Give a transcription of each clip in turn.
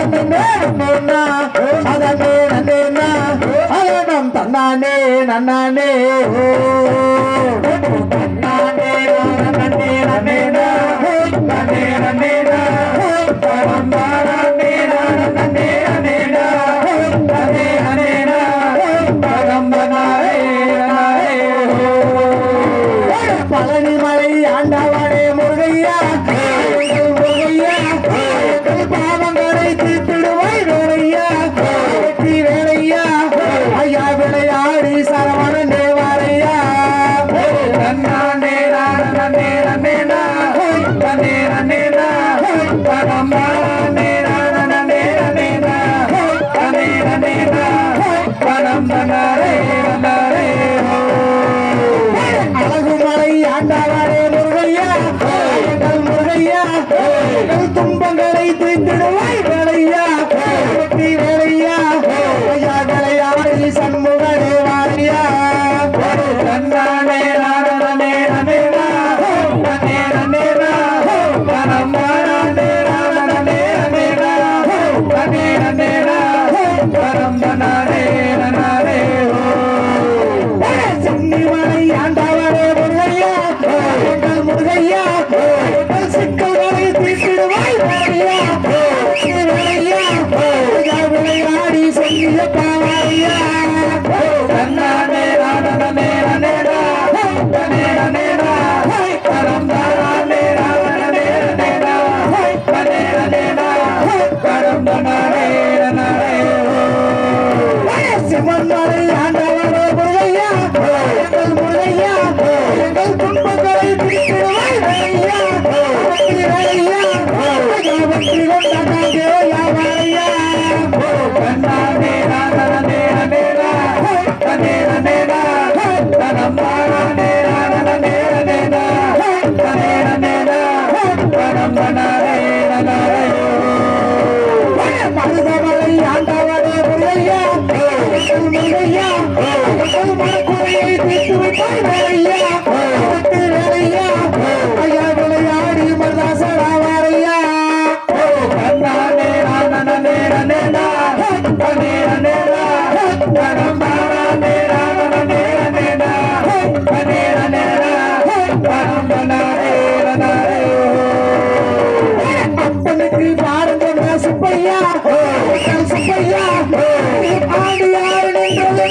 அதனே நன்னே அதனம் தன்னானே நன்னானே. ஓ சுப்பையா சுப்பையா பாண்டியார் நின்றது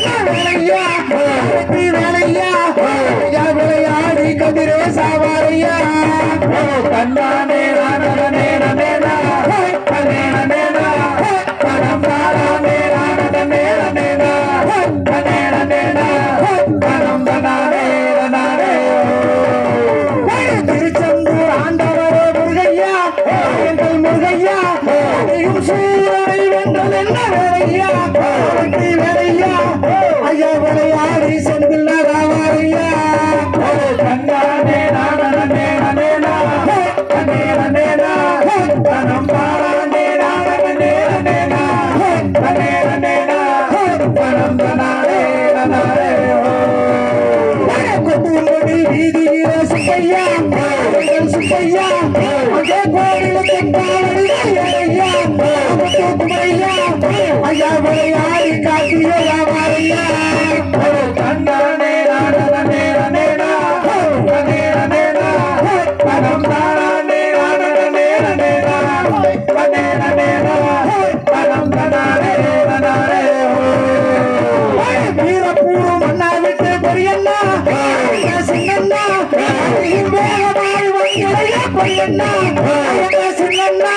கண்ணா போரை வென்றால் என்ன வேலையா போருக்கு வேலையா ஐயா விளையாடி செந்தில் சுப்பையா சுப்பையா அதே கோடியில் தென்பாவடி பொய்யண்ணா பொய்யண்ணா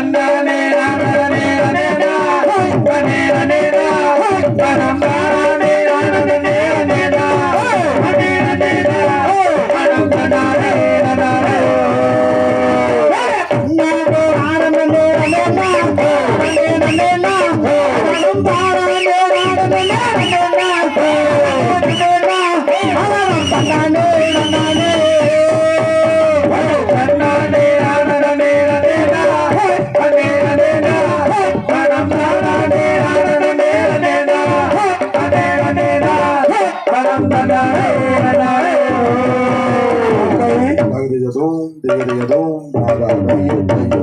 தகுதியதும் திகதியதும் மாதா தையம் தையதும்